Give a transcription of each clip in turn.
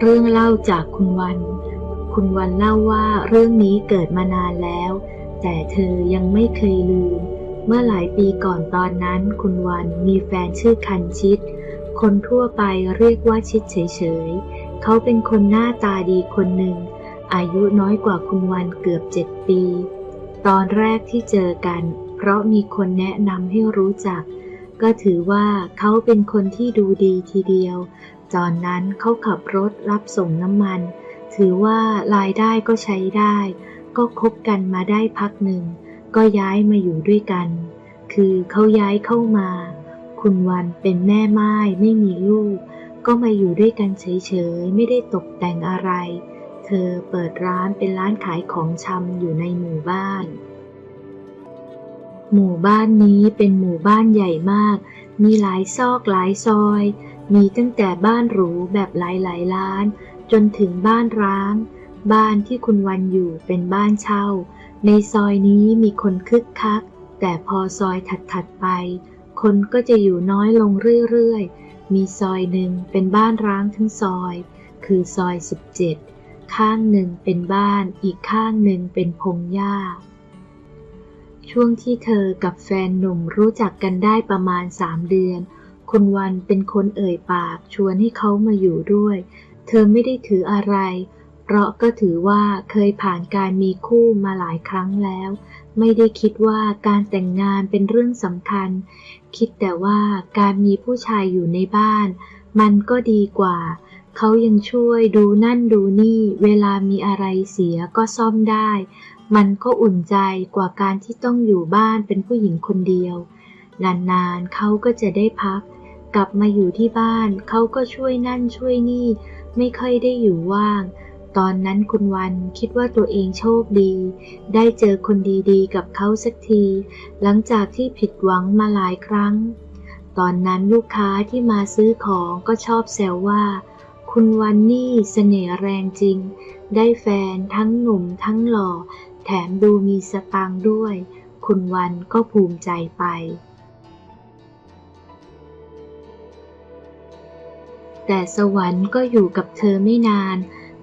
เรื่องเล่าจากคุณวัน คุณวันเล่าว่าเรื่องนี้เกิดมานานแล้ว แต่เธอยังไม่เคยลืม เมื่อหลายปีก่อนตอนนั้น คุณวันมีแฟนชื่อคันชิด คนทั่วไปเรียกว่าชิดเฉยๆ เขาเป็นคนหน้าตาดีคนหนึ่ง อายุน้อยกว่าคุณวันเกือบเจ็ดปี ตอนแรกที่เจอกัน เพราะมีคนแนะนำให้รู้จัก ก็ถือว่าเขาเป็นคนที่ดูดีทีเดียว ตอนนั้นเขาขับรถรับส่งน้ำมัน ถือว่ารายได้ก็ใช้ได้ ก็คบกันมาได้พักหนึ่ง ก็ย้ายมาอยู่ด้วยกัน คือเขาย้ายเข้ามา คุณวันเป็นแม่ไม้ไม่มีลูก ก็มาอยู่ด้วยกันเฉยๆ ไม่ได้ตกแต่งอะไร เธอเปิดร้านเป็นร้านขายของชำอยู่ในหมู่บ้าน หมู่บ้านนี้เป็นหมู่บ้านใหญ่มาก มีหลายซอกหลายซอย มีตั้งแต่บ้านหรูแบบหลายๆล้าน จนถึงบ้านร้าง บ้านที่คุณวันอยู่เป็นบ้านเช่า ในซอยนี้มีคนคึกคัก แต่พอซอยถัดๆไป คนก็จะอยู่น้อยลงเรื่อยๆ มีซอยหนึ่งเป็นบ้านร้างทั้งซอย คือซอย 17 ข้างหนึ่งเป็นบ้านอีกข้างหนึ่งเป็นพงหญ้า ช่วงที่เธอกับแฟนหนุ่มรู้จักกันได้ประมาณสามเดือน คุณวันเป็นคนเอ่ยปากชวนให้เขามาอยู่ด้วย เธอไม่ได้ถืออะไร เพราะก็ถือว่าเคยผ่านการมีคู่มาหลายครั้งแล้ว ไม่ได้คิดว่าการแต่งงานเป็นเรื่องสำคัญ คิดแต่ว่าการมีผู้ชายอยู่ในบ้าน มันก็ดีกว่า เขายังช่วยดูนั่นดูนี่ เวลามีอะไรเสียก็ซ่อมได้ มันก็อุ่นใจกว่าการที่ต้องอยู่บ้านเป็นผู้หญิงคนเดียวนานๆเขาก็จะได้พัก กลับมาอยู่ที่บ้าน เขาก็ช่วยนั่นช่วยนี่ ไม่ค่อยได้อยู่ว่าง ตอนนั้นคุณวันคิดว่าตัวเองโชคดี ได้เจอคนดีๆ กับเขาสักที หลังจากที่ผิดหวังมาหลายครั้ง ตอนนั้นลูกค้าที่มาซื้อของก็ชอบแซวว่า คุณวันนี่เสน่ห์แรงจริง ได้แฟนทั้งหนุ่มทั้งหล่อ แถมดูมีสตางค์ด้วย คุณวันก็ภูมิใจไป แต่สวรรค์ก็อยู่กับเธอไม่นาน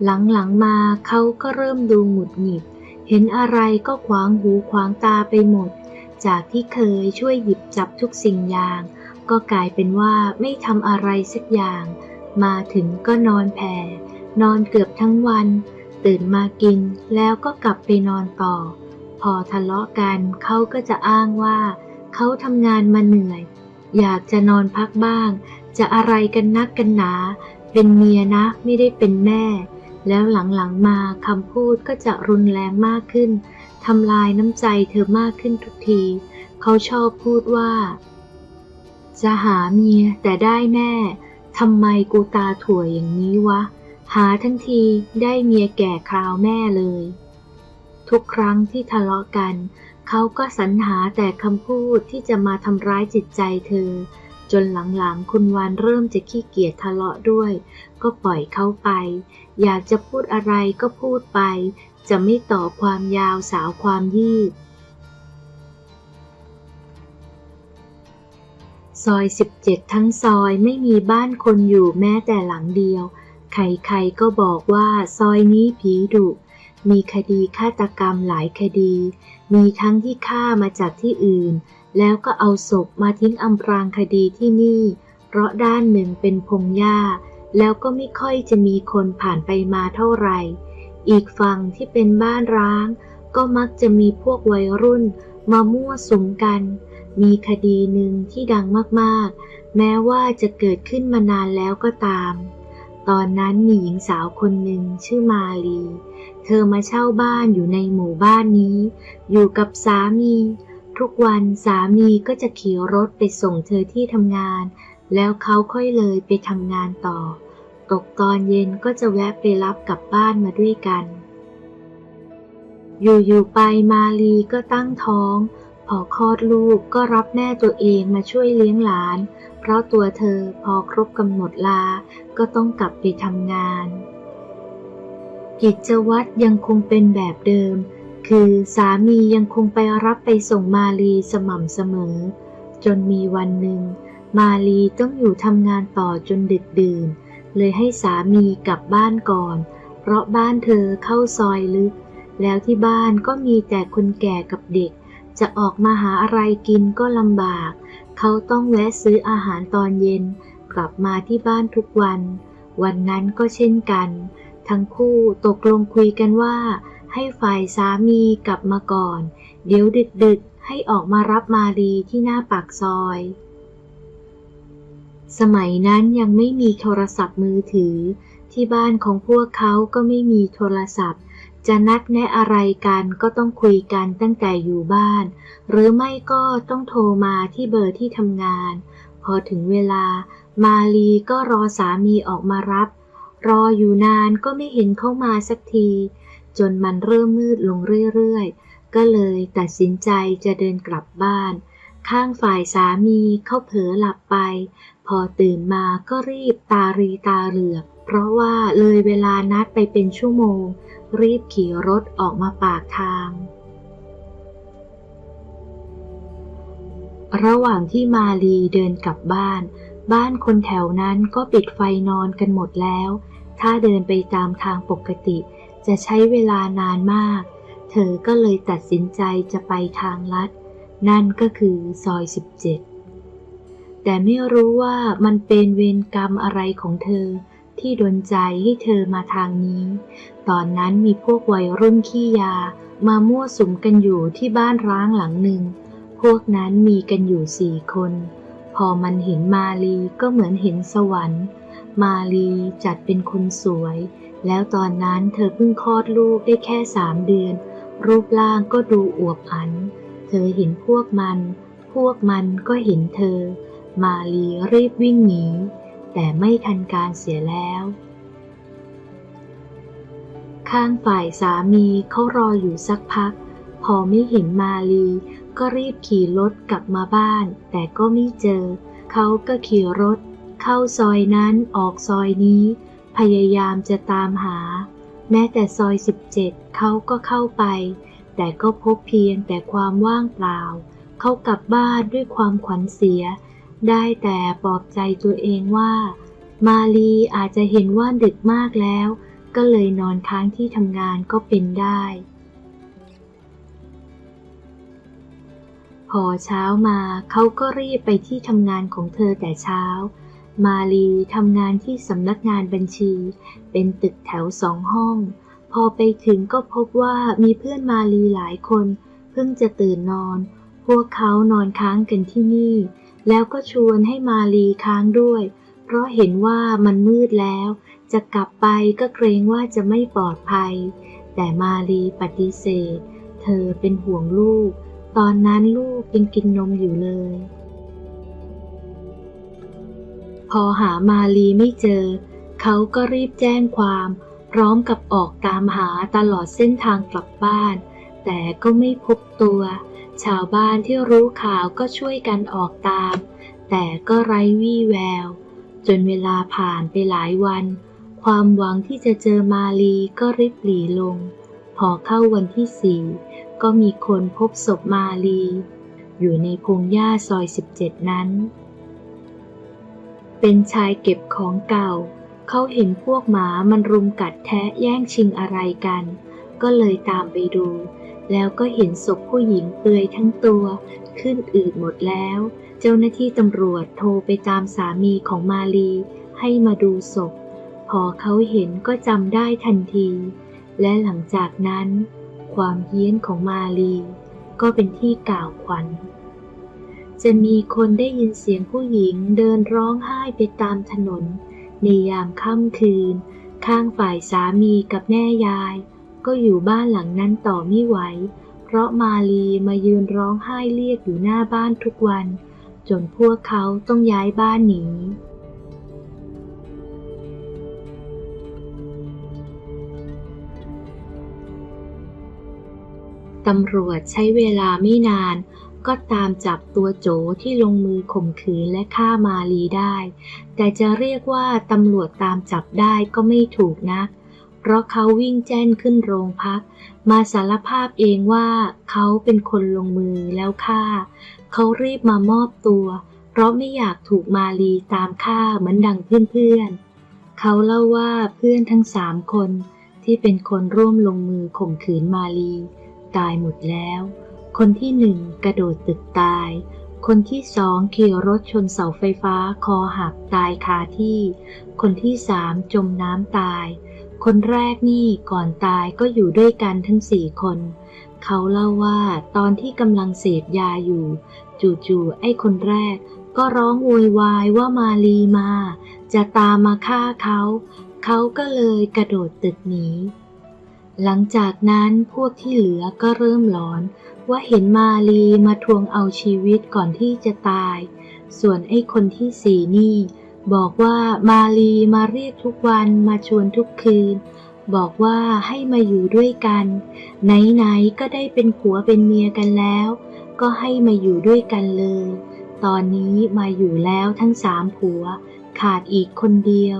หลังๆมาเขาก็เริ่มดูหงุดหงิด เห็นอะไรก็ขวางหูขวางตาไปหมด จากที่เคยช่วยหยิบจับทุกสิ่งอย่าง ก็กลายเป็นว่าไม่ทำอะไรสักอย่าง มาถึงก็นอนแผ่ นอนเกือบทั้งวัน ตื่นมากินแล้วก็กลับไปนอนต่อ พอทะเลาะกันเขาก็จะอ้างว่าเขาทำงานมาเหนื่อย อยากจะนอนพักบ้าง จะอะไรกันนักกันหนา เป็นเมียนะไม่ได้เป็นแม่ แล้วหลังๆมาคำพูดก็จะรุนแรงมากขึ้นทำลายน้ำใจเธอมากขึ้นทุกที เขาชอบพูดว่า จะหาเมียแต่ได้แม่ทำไมกูตาถั่วอย่างนี้วะ หาทั้งทีได้เมียแก่คราวแม่เลย ทุกครั้งที่ทะเลาะกัน เขาก็สรรหาแต่คำพูดที่จะมาทำร้ายจิตใจเธอ จนหลังๆ คุณวานเริ่มจะขี้เกียจทะเลาะด้วย ก็ปล่อยเขาไป อยากจะพูดอะไรก็พูดไป จะไม่ต่อความยาวสาวความยืด ซอย 17 ทั้งซอยไม่มีบ้านคนอยู่แม้แต่หลังเดียว ใครๆก็บอกว่าซอยนี้ผีดุมีคดีฆาตกรรมหลายคดี มีทั้งที่ฆ่ามาจากที่อื่น แล้วก็เอาศพมาทิ้งอำพรางคดีที่นี่ เพราะด้านหนึ่งเป็นพงหญ้า แล้วก็ไม่ค่อยจะมีคนผ่านไปมาเท่าไหร่ อีกฝั่งที่เป็นบ้านร้าง ก็มักจะมีพวกวัยรุ่น มามั่วสุมกัน มีคดีหนึ่งที่ดังมากๆ แม้ว่าจะเกิดขึ้นมานานแล้วก็ตาม ตอนนั้นมีหญิงสาวคนหนึ่งชื่อมาลี เธอมาเช่าบ้านอยู่ในหมู่บ้านนี้ อยู่กับสามี ทุกวันสามีก็จะขี่รถไปส่งเธอที่ทำงาน แล้วเขาค่อยเลยไปทำงานต่อ ตกตอนเย็นก็จะแวะไปรับกลับบ้านมาด้วยกัน อยู่ๆไปมาลีก็ตั้งท้อง พอคลอดลูกก็รับแม่ตัวเองมาช่วยเลี้ยงหลาน เพราะตัวเธอพอครบกำหนดลา ก็ต้องกลับไปทำงาน กิจวัตรยังคงเป็นแบบเดิม คือสามียังคงไปรับไปส่งมาลีสม่ำเสมอ จนมีวันหนึ่ง มาลีต้องอยู่ทำงานต่อจนดึกดื่น เลยให้สามีกลับบ้านก่อน เพราะบ้านเธอเข้าซอยลึก แล้วที่บ้านก็มีแต่คนแก่กับเด็ก จะออกมาหาอะไรกินก็ลำบาก เขาต้องแวะซื้ออาหารตอนเย็น กลับมาที่บ้านทุกวัน วันนั้นก็เช่นกัน ทั้งคู่ตกลงคุยกันว่า ให้ฝ่ายสามีกลับมาก่อน เดี๋ยวดึกๆ ให้ออกมารับมาลีที่หน้าปากซอย สมัยนั้นยังไม่มีโทรศัพท์มือถือ ที่บ้านของพวกเขาก็ไม่มีโทรศัพท์ จะนัดแนะอะไรกันก็ต้องคุยกันตั้งแต่อยู่บ้าน หรือไม่ก็ต้องโทรมาที่เบอร์ที่ทำงาน พอถึงเวลามาลีก็รอสามีออกมารับ รออยู่นานก็ไม่เห็นเข้ามาสักที จนมันเริ่มมืดลงเรื่อยๆ ก็เลยตัดสินใจจะเดินกลับบ้าน ข้างฝ่ายสามีเขาเผลอหลับไป พอตื่นมาก็รีบตารีตาเหลือก เพราะว่าเลยเวลานัดไปเป็นชั่วโมง รีบขี่รถออกมาปากทาง ระหว่างที่มาลีเดินกลับบ้าน บ้านคนแถวนั้นก็ปิดไฟนอนกันหมดแล้ว ถ้าเดินไปตามทางปกติ จะใช้เวลานานมาก เธอก็เลยตัดสินใจจะไปทางลัด นั่นก็คือซอย 17 แต่ไม่รู้ว่ามันเป็นเวรกรรมอะไรของเธอที่ดนใจให้เธอมาทางนี้ ตอนนั้นมีพวกวัยรุ่นขี้ยามามั่วสุมกันอยู่ที่บ้านร้างหลังหนึ่ง พวกนั้นมีกันอยู่สี่คน พอมันเห็นมาลีก็เหมือนเห็นสวรรค์ มาลีจัดเป็นคนสวย แล้วตอนนั้นเธอเพิ่งคลอดลูกได้แค่สามเดือน รูปร่างก็ดูอวบอัน เธอเห็นพวกมัน พวกมันก็เห็นเธอ มาลีรีบวิ่งหนี แต่ไม่ทันการเสียแล้ว ข้างฝ่ายสามีเขารออยู่สักพัก พอไม่เห็นมาลีก็รีบขี่รถกลับมาบ้าน แต่ก็ไม่เจอ เขาก็ขี่รถ เข้าซอยนั้นออกซอยนี้ พยายามจะตามหา แม้แต่ซอย 17 เขาก็เข้าไป แต่ก็พบเพียงแต่ความว่างเปล่า เขากลับบ้านด้วยความขวัญเสีย ได้แต่ปลอบใจตัวเองว่า มาลีอาจจะเห็นว่าดึกมากแล้ว ก็เลยนอนค้างที่ทำงานก็เป็นได้ พอเช้ามาเขาก็รีบไปที่ทำงานของเธอแต่เช้า มาลีทำงานที่สำนักงานบัญชี เป็นตึกแถวสองห้อง พอไปถึงก็พบว่ามีเพื่อนมาลีหลายคน เพิ่งจะตื่นนอน พวกเขานอนค้างกันที่นี่ แล้วก็ชวนให้มาลีค้างด้วย เพราะเห็นว่ามันมืดแล้ว จะกลับไปก็เกรงว่าจะไม่ปลอดภัย แต่มาลีปฏิเสธ เธอเป็นห่วงลูก ตอนนั้นลูกยังกินนมอยู่เลย พอหามาลีไม่เจอ เขาก็รีบแจ้งความ พร้อมกับออกตามหาตลอดเส้นทางกลับบ้าน แต่ก็ไม่พบตัว ชาวบ้านที่รู้ข่าวก็ช่วยกันออกตาม แต่ก็ไร้วี่แวว จนเวลาผ่านไปหลายวัน ความหวังที่จะเจอมาลีก็ริบหรี่ลง พอเข้าวันที่สี่ก็มีคนพบศพมาลี อยู่ในพงหญ้าซอย 17 นั้น เป็นชายเก็บของเก่า เขาเห็นพวกหมามันรุมกัดแทะแย่งชิงอะไรกัน ก็เลยตามไปดู แล้วก็เห็นศพผู้หญิงเปลือยทั้งตัว ขึ้นอืดหมดแล้ว เจ้าหน้าที่ตำรวจโทรไปตามสามีของมาลี ให้มาดูศพ พอเขาเห็นก็จำได้ทันที และหลังจากนั้น ความเฮี้ยนของมาลี ก็เป็นที่กล่าวขวัญ จะมีคนได้ยินเสียงผู้หญิงเดินร้องไห้ไปตามถนน ในยามค่ำคืน ข้างฝ่ายสามีกับแม่ยาย ก็อยู่บ้านหลังนั้นต่อไม่ไหว เพราะมาลีมายืนร้องไห้เรียกอยู่หน้าบ้านทุกวัน จนพวกเขาต้องย้ายบ้านหนีตำรวจใช้เวลาไม่นาน ก็ตามจับตัวโจที่ลงมือข่มขืนและฆ่ามาลีได้ แต่จะเรียกว่าตำรวจตามจับได้ก็ไม่ถูกนะเพราะเขาวิ่งแจ้นขึ้นโรงพัก มาสารภาพเองว่าเขาเป็นคนลงมือแล้วฆ่า เขารีบมามอบตัว เพราะไม่อยากถูกมาลีตามฆ่าเหมือนดังเพื่อนๆ เขาเล่าว่าเพื่อนทั้งสามคนที่เป็นคนร่วมลงมือข่มขืนมาลี ตายหมดแล้ว คนที่หนึ่งกระโดดตึกตาย คนที่สองขี่รถชนเสาไฟฟ้าคอหักตายคาที่ คนที่สามจมน้ำตาย คนแรกนี่ก่อนตายก็อยู่ด้วยกันทั้งสี่คน เขาเล่าว่าตอนที่กำลังเสพยาอยู่ จู่ๆไอ้คนแรก ก็ร้องโวยวายว่ามาลีมา จะตามมาฆ่าเขา เขาก็เลยกระโดดตึกหนีหลังจากนั้นพวกที่เหลือก็เริ่มหลอน ว่าเห็นมาลีมาทวงเอาชีวิตก่อนที่จะตาย ส่วนไอ้คนที่สี่นี่ บอกว่ามาลีมาเรียกทุกวันมาชวนทุกคืน บอกว่าให้มาอยู่ด้วยกัน ไหนๆก็ได้เป็นผัวเป็นเมียกันแล้ว ก็ให้มาอยู่ด้วยกันเลย ตอนนี้มาอยู่แล้วทั้งสามผัว ขาดอีกคนเดียว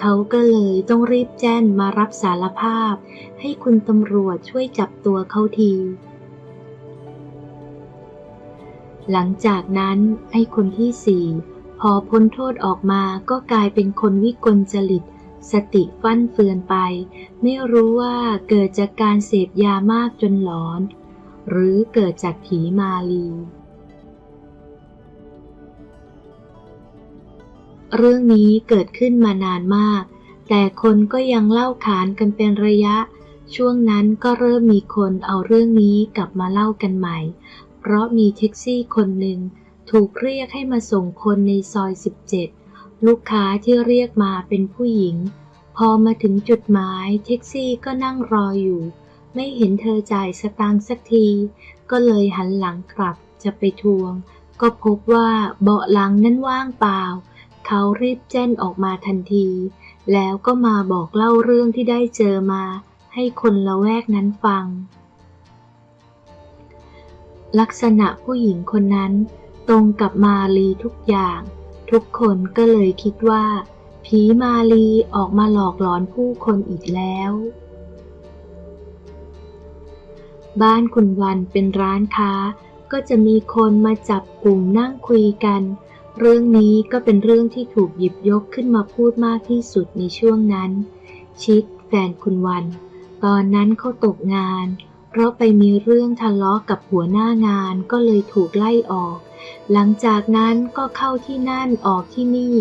เขาก็เลยต้องรีบแจ้งมารับสารภาพ ให้คุณตำรวจช่วยจับตัวเขาที หลังจากนั้นไอ้คนที่สี่พอพ้นโทษออกมาก็กลายเป็นคนวิกลจริต สติฟั่นเฟือนไป ไม่รู้ว่าเกิดจากการเสพยามากจนหลอน หรือเกิดจากผีมาลี เรื่องนี้เกิดขึ้นมานานมาก แต่คนก็ยังเล่าขานกันเป็นระยะ ช่วงนั้นก็เริ่มมีคนเอาเรื่องนี้กลับมาเล่ากันใหม่ เพราะมีแท็กซี่คนหนึ่งถูกเรียกให้มาส่งคนในซอย 17 ลูกค้าที่เรียกมาเป็นผู้หญิง พอมาถึงจุดหมายแท็กซี่ก็นั่งรออยู่ ไม่เห็นเธอจ่ายสตางค์สักที ก็เลยหันหลังกลับจะไปทวง ก็พบว่าเบาะหลังนั้นว่างเปล่า เขารีบแจ้นออกมาทันที แล้วก็มาบอกเล่าเรื่องที่ได้เจอมา ให้คนละแวกนั้นฟัง ลักษณะผู้หญิงคนนั้น ตรงกับมาลีทุกอย่าง ทุกคนก็เลยคิดว่า ผีมาลีออกมาหลอกหลอนผู้คนอีกแล้ว บ้านคุณวันเป็นร้านค้า ก็จะมีคนมาจับกลุ่มนั่งคุยกัน เรื่องนี้ก็เป็นเรื่องที่ถูกหยิบยกขึ้นมาพูดมากที่สุดในช่วงนั้น ชิดแฟนคุณวัน ตอนนั้นเขาตกงาน เพราะไปมีเรื่องทะเลาะกับหัวหน้างานก็เลยถูกไล่ออก หลังจากนั้นก็เข้าที่นั่นออกที่นี่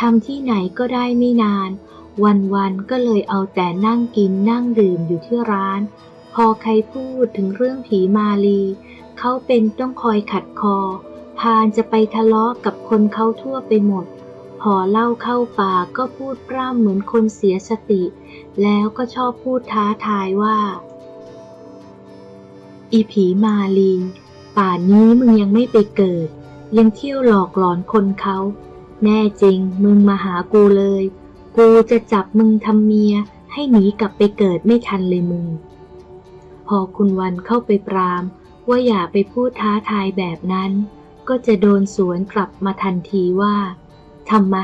ทำที่ไหนก็ได้ไม่นาน วันๆก็เลยเอาแต่นั่งกินนั่งดื่มอยู่ที่ร้าน พอใครพูดถึงเรื่องผีมาลีเขาเป็นต้องคอยขัดคอ พานจะไปทะเลาะกับคนเขาทั่วไปหมด พอเล่าเข้าปากก็พูดพร่ำเหมือนคนเสียสติ แล้วก็ชอบพูดท้าทายว่า อีผีมาลี ป่านนี้มึงยังไม่ไปเกิด ยังเที่ยวหลอกหลอนคนเขา แน่จริงมึงมาหากูเลย กูจะจับมึงทำเมีย ให้หนีกลับไปเกิดไม่ทันเลยมึง พอคุณวันเข้าไปปราม ว่าอย่าไปพูดท้าทายแบบนั้น ก็จะโดนสวนกลับมาทันทีว่าทำไม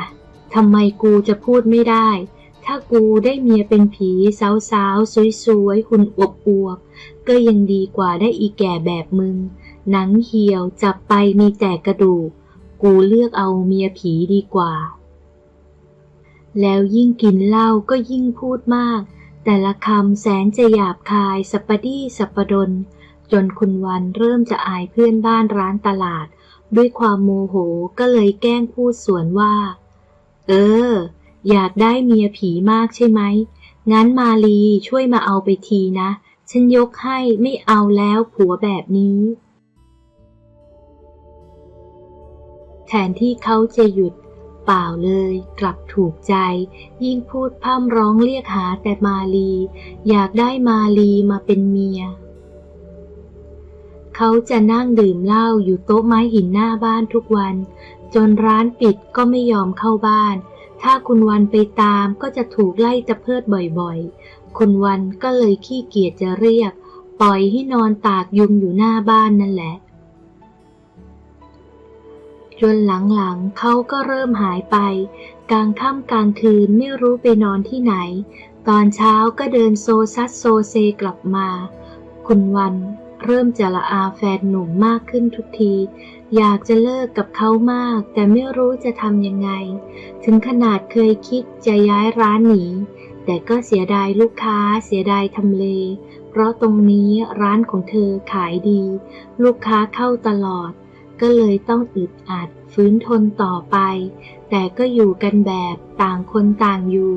ทำไมกูจะพูดไม่ได้ ถ้ากูได้เมียเป็นผีสาวๆสวยๆหุ่นอวบๆ ก็ยังดีกว่าได้อีแก่แบบมึง หนังเหี่ยวจับไปมีแต่กระดูก กูเลือกเอาเมียผีดีกว่า แล้วยิ่งกินเหล้าก็ยิ่งพูดมาก แต่ละคำแสนจะหยาบคายสัปปดี้สัปปดน จนคุณวันเริ่มจะอายเพื่อนบ้านร้านตลาด ด้วยความโมโหก็เลยแกล้งพูดสวนว่า เออ อยากได้เมียผีมากใช่ไหมงั้นมาลีช่วยมาเอาไปทีนะ ฉันยกให้ไม่เอาแล้วผัวแบบนี้ แทนที่เขาจะหยุดเปล่าเลยกลับถูกใจ ยิ่งพูดพร่ำร้องเรียกหาแต่มาลี อยากได้มาลีมาเป็นเมีย เขาจะนั่งดื่มเหล้าอยู่โต๊ะไม้หินหน้าบ้านทุกวัน จนร้านปิดก็ไม่ยอมเข้าบ้าน ถ้าคุณวันไปตามก็จะถูกไล่ตะเพิดบ่อยๆ คุณวันก็เลยขี้เกียจจะเรียก ปล่อยให้นอนตากยุงอยู่หน้าบ้านนั่นแหละ จนหลังๆเขาก็เริ่มหายไป กลางค่ำกลางคืนไม่รู้ไปนอนที่ไหน ตอนเช้าก็เดินโซซัดโซเซกลับมา คุณวันเริ่มจะละอาแฟนหนุ่มมากขึ้นทุกที อยากจะเลิกกับเขามาก แต่ไม่รู้จะทำยังไง ถึงขนาดเคยคิดจะย้ายร้านหนี แต่ก็เสียดายลูกค้าเสียดายทำเล เพราะตรงนี้ร้านของเธอขายดี ลูกค้าเข้าตลอด ก็เลยต้องอึดอัดฟื้นทนต่อไป แต่ก็อยู่กันแบบต่างคนต่างอยู่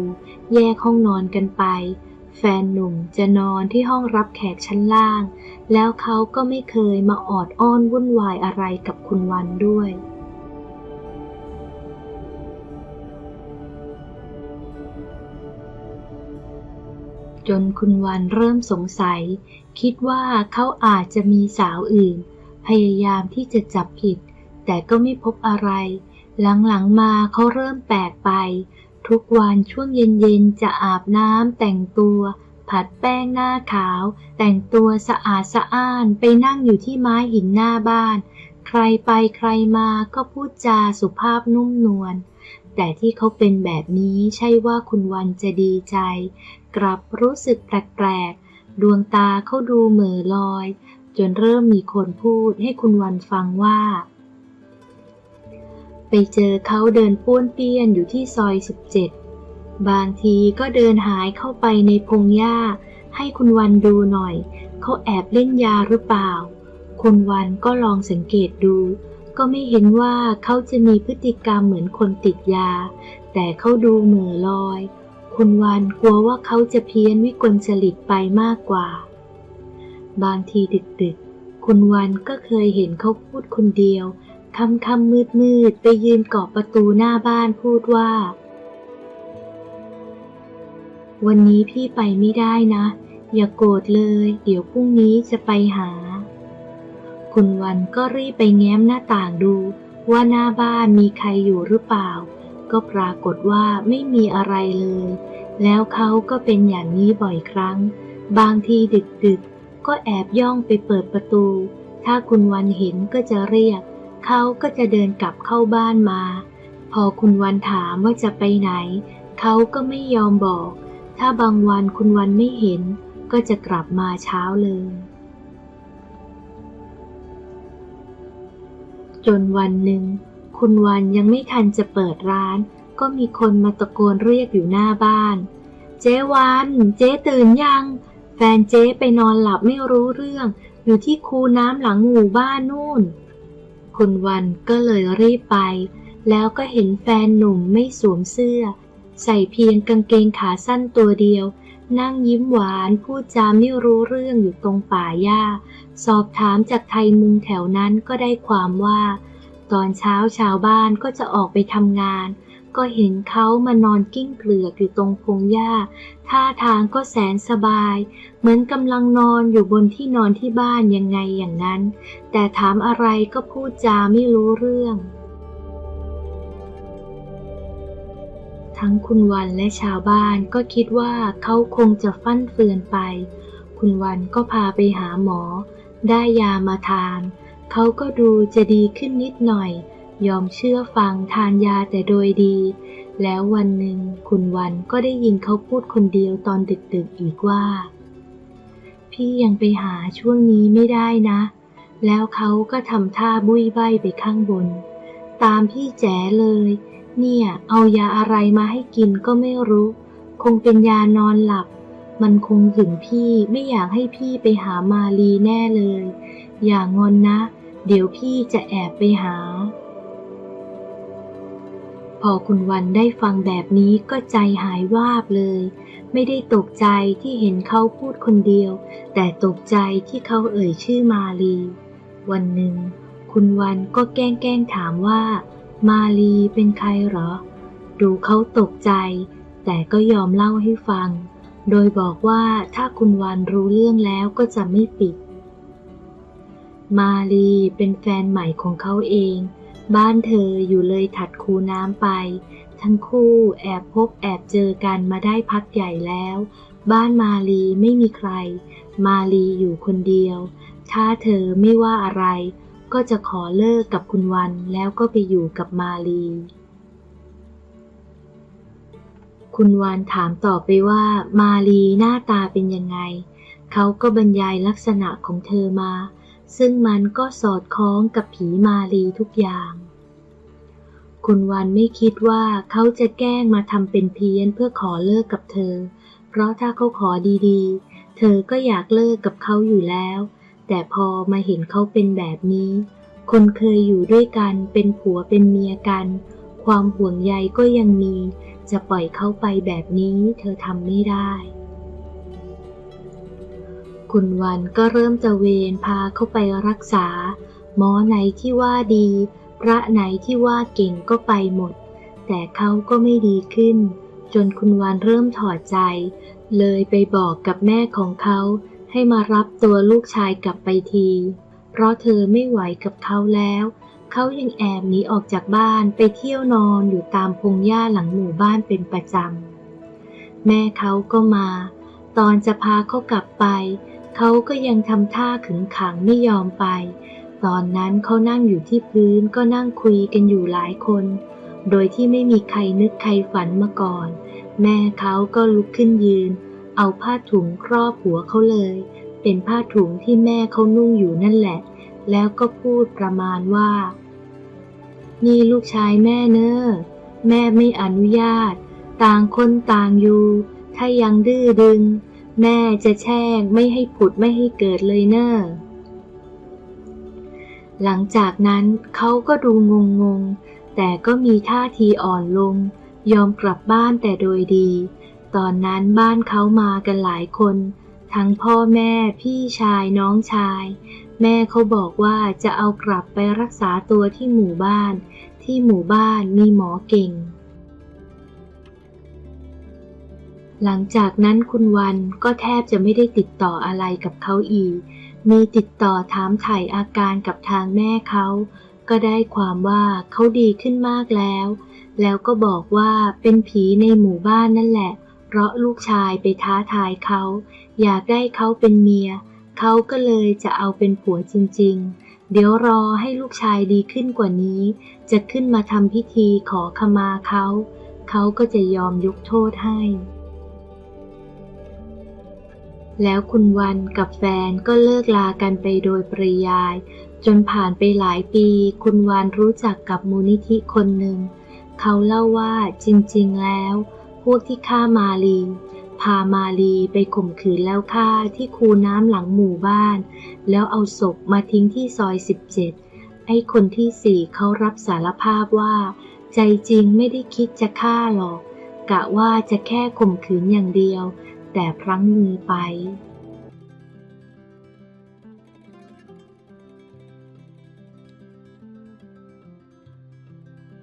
แยกห้องนอนกันไป แฟนหนุ่มจะนอนที่ห้องรับแขกชั้นล่าง แล้วเขาก็ไม่เคยมาออดอ้อนวุ่นวายอะไรกับคุณวันด้วย จนคุณวันเริ่มสงสัย คิดว่าเขาอาจจะมีสาวอื่น พยายามที่จะจับผิด แต่ก็ไม่พบอะไร หลังๆมาเขาเริ่มแปลกไป ทุกวันช่วงเย็นๆจะอาบน้ำแต่งตัว ผัดแป้งหน้าขาว แต่งตัวสะอาดสะอ้านไปนั่งอยู่ที่ไม้หินหน้าบ้าน ใครไปใครมาก็พูดจาสุภาพนุ่มนวลแต่ที่เขาเป็นแบบนี้ใช่ว่าคุณวันจะดีใจ กลับรู้สึกแปลกๆ ดวงตาเขาดูเหม่อลอย จนเริ่มมีคนพูดให้คุณวันฟังว่า ไปเจอเขาเดินป้วนเปี้ยนอยู่ที่ซอย 17 บางทีก็เดินหายเข้าไปในพงหญ้า ให้คุณวันดูหน่อย เขาแอบเล่นยาหรือเปล่า คุณวันก็ลองสังเกตดูก็ไม่เห็นว่าเขาจะมีพฤติกรรมเหมือนคนติดยา แต่เขาดูเหม่อลอย คุณวันกลัวว่าเขาจะเพี้ยนวิกลจริตไปมากกว่า บางทีดึกๆ คุณวันก็เคยเห็นเขาพูดคนเดียวคำคำมืดมืดๆไปยืนเกาะประตูหน้าบ้านพูดว่า วันนี้พี่ไปไม่ได้นะ อย่ากโกรธเลย เดี๋ยวพรุ่งนี้จะไปหา คุณวันก็รีบไปแง้มหน้าต่างดูว่าหน้าบ้านมีใครอยู่หรือเปล่า ก็ปรากฏว่าไม่มีอะไรเลย แล้วเขาก็เป็นอย่างนี้บ่อยครั้ง บางทีดึกๆก็แอบย่องไปเปิดประตู ถ้าคุณวันเห็นก็จะเรียก เขาก็จะเดินกลับเข้าบ้านมา พอคุณวันถามว่าจะไปไหน เขาก็ไม่ยอมบอก ถ้าบางวันคุณวันไม่เห็น ก็จะกลับมาเช้าเลยจนวันหนึ่ง คุณวันยังไม่ทันจะเปิดร้าน ก็มีคนมาตะโกนเรียกอยู่หน้าบ้าน เจ๊วัน เจ๊ตื่นยัง แฟนเจ๊ไปนอนหลับไม่รู้เรื่อง อยู่ที่คูน้ำหลังหมู่บ้านนู่น คุณวันก็เลยรีบไป แล้วก็เห็นแฟนหนุ่มไม่สวมเสื้อ ใส่เพียงกางเกงขาสั้นตัวเดียว นั่งยิ้มหวานพูดจาไม่รู้เรื่องอยู่ตรงป่าหญ้า สอบถามจากไทยมุงแถวนั้นก็ได้ความว่า ตอนเช้าชาวบ้านก็จะออกไปทำงาน ก็เห็นเขามานอนกิ้งเกลือกอยู่ตรงพงหญ้า ท่าทางก็แสนสบาย เหมือนกำลังนอนอยู่บนที่นอนที่บ้านยังไงอย่างนั้น แต่ถามอะไรก็พูดจาไม่รู้เรื่อง ทั้งคุณวันและชาวบ้านก็คิดว่าเขาคงจะฟั่นเฟือนไป คุณวันก็พาไปหาหมอ ได้ยามาทาน เขาก็ดูจะดีขึ้นนิดหน่อย ยอมเชื่อฟังทานยาแต่โดยดี แล้ววันหนึ่งคุณวันก็ได้ยินเขาพูดคนเดียวตอนดึกๆอีกว่า พี่ยังไปหาช่วงนี้ไม่ได้นะ แล้วเขาก็ทำท่าบุ้ยใบไปข้างบน ตามพี่แจ๋เลย เนี่ย เอายาอะไรมาให้กินก็ไม่รู้ คงเป็นยานอนหลับมันคงถึงพี่ไม่อยากให้พี่ไปหามาลีแน่เลย อย่างงอนนะ เดี๋ยวพี่จะแอบไปหา พอคุณวันได้ฟังแบบนี้ก็ใจหายวาบเลย ไม่ได้ตกใจที่เห็นเขาพูดคนเดียว แต่ตกใจที่เขาเอ่ยชื่อมาลี วันหนึ่ง คุณวันก็แกล้งแกล้งถามว่า มาลีเป็นใครหรอ ดูเขาตกใจ แต่ก็ยอมเล่าให้ฟัง โดยบอกว่าถ้าคุณวันรู้เรื่องแล้วก็จะไม่ปิด มาลีเป็นแฟนใหม่ของเขาเอง บ้านเธออยู่เลยถัดคูน้ำไป ทั้งคู่แอบพบแอบเจอกันมาได้พักใหญ่แล้ว บ้านมาลีไม่มีใคร มาลีอยู่คนเดียว ถ้าเธอไม่ว่าอะไร ก็จะขอเลิกกับคุณวันแล้วก็ไปอยู่กับมาลีคุณวันถามต่อไปว่ามาลีหน้าตาเป็นยังไง เขาก็บรรยายลักษณะของเธอมา ซึ่งมันก็สอดคล้องกับผีมาลีทุกอย่าง คุณวันไม่คิดว่าเขาจะแกล้งมาทำเป็นเพี้ยนเพื่อขอเลิกกับเธอ เพราะถ้าเขาขอดีๆ เธอก็อยากเลิกกับเขาอยู่แล้ว แต่พอมาเห็นเขาเป็นแบบนี้ คนเคยอยู่ด้วยกันเป็นผัวเป็นเมียกัน ความห่วงใยก็ยังมี จะปล่อยเขาไปแบบนี้เธอทำไม่ได้ คุณวันก็เริ่มตระเวนพาเขาไปรักษา หมอไหนที่ว่าดี พระไหนที่ว่าเก่งก็ไปหมด แต่เขาก็ไม่ดีขึ้น จนคุณวันเริ่มถอดใจ เลยไปบอกกับแม่ของเขาให้มารับตัวลูกชายกลับไปที เพราะเธอไม่ไหวกับเขาแล้ว เขายังแอบหนีออกจากบ้านไปเที่ยวนอนอยู่ตามพงหญ้าหลังหมู่บ้านเป็นประจำแม่เขาก็มา ตอนจะพาเขากลับไป เขาก็ยังทำท่าขึงขังไม่ยอมไป ตอนนั้นเขานั่งอยู่ที่พื้นก็นั่งคุยกันอยู่หลายคน โดยที่ไม่มีใครนึกใครฝันมาก่อน แม่เขาก็ลุกขึ้นยืน เอาผ้าถุงครอบหัวเขาเลย เป็นผ้าถุงที่แม่เขานุ่งอยู่นั่นแหละ แล้วก็พูดประมาณว่า นี่ลูกชายแม่เนอ้อแม่ไม่อนุญาต ต่างคนต่างอยู่ ถ้ายังดื้อดึง แม่จะแช่งไม่ให้ผุดไม่ให้เกิดเลยเนอ้อหลังจากนั้นเขาก็ดูงงงแต่ก็มีท่าทีอ่อนลง ยอมกลับบ้านแต่โดยดี ตอนนั้นบ้านเขามากันหลายคน ทั้งพ่อแม่พี่ชายน้องชาย แม่เขาบอกว่าจะเอากลับไปรักษาตัวที่หมู่บ้าน ที่หมู่บ้านมีหมอเก่ง หลังจากนั้นคุณวันก็แทบจะไม่ได้ติดต่ออะไรกับเขาอีก มีติดต่อถามไถ่อาการกับทางแม่เขา ก็ได้ความว่าเขาดีขึ้นมากแล้ว แล้วก็บอกว่าเป็นผีในหมู่บ้านนั่นแหละ เพราะลูกชายไปท้าทายเขา อยากได้เขาเป็นเมีย เขาก็เลยจะเอาเป็นผัวจริง ๆ เดี๋ยวรอให้ลูกชายดีขึ้นกว่านี้ จะขึ้นมาทำพิธีขอขมาเขา เขาก็จะยอมยกโทษให้ แล้วคุณวันกับแฟนก็เลิกลากันไปโดยปริยาย จนผ่านไปหลายปี คุณวานรู้จักกับมูลนิธิคนหนึ่ง เขาเล่าว่าจริงๆแล้ว พวกที่ฆ่ามาลีพามาลีไปข่มขืนแล้วฆ่าที่คูน้ำหลังหมู่บ้าน แล้วเอาศพมาทิ้งที่ซอย 17 ไอ้คนที่สี่เขารับสารภาพว่า ใจจริงไม่ได้คิดจะฆ่าหรอก กะว่าจะแค่ข่มขืนอย่างเดียว แต่พลั้งมือไป